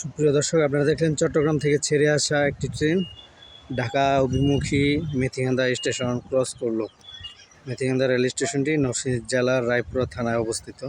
সুপ্রিয় দর্শক, আপনারা দেখলেন চট্টগ্রাম থেকে ছেড়ে আসা একটি ট্রেন ঢাকা অভিমুখী মেথিহান্দা স্টেশন ক্রস করল। মেথিহান্দা রেল স্টেশনটি নরসিংহ জেলার রায়পুরা থানায় অবস্থিত।